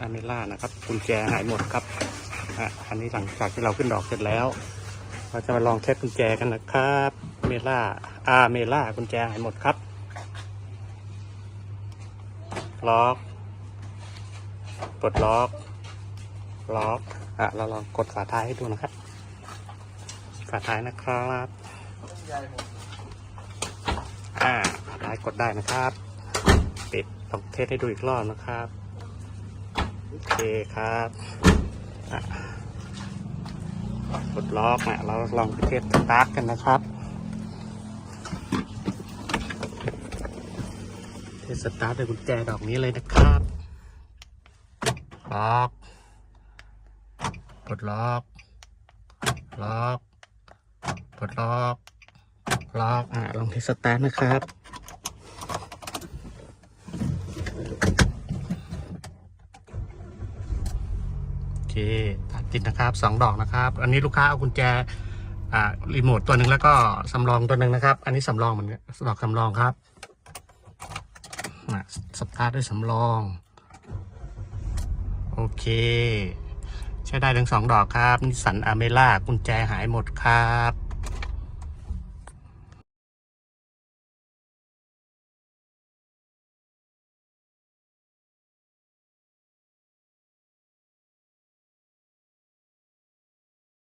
อเมล่านะครับกุญแจหายหมดครับอะอันนี้หลังจากที่เราขึ้นดอกเสร็จแล้ว เราจะมาลองเช็คกุญแจกันนะครับเมล่าอาเมล่ากุญแจหายหมดครับล็อกปลดล็อกล็อกอะเราลองกดฝาท้ายให้ดูนะครับ ฝาท้ายนะครับอ่าฝาท้ายกดได้นะครับ ปิดลองเทสให้ดูอีกรอบนะครับ โอเคครับกดล็อกเนะเราลองเทสสตาร์ทกันนะครับเทสสตาร์ทด้วยกุญแจดอกนี้เลยนะครับล็อกกดล็อกล็อกกดล็อกล็อกอะลองเทสสตาร์ทนะครับ โอเค ตัดติดนะครับสองดอกนะครับ อันนี้ลูกค้าเอากุญแจอ่ารีโมทตัวหนึ่งแล้วก็สำรองตัวหนึ่งนะครับ อันนี้สำรองเหมือนกันดอกสำรองครับอะสตาร์ทด้วยสำรอง โอเค ใช้ได้ทั้งสองดอกครับนิสสันอเมล่ากุญแจหายหมดครับ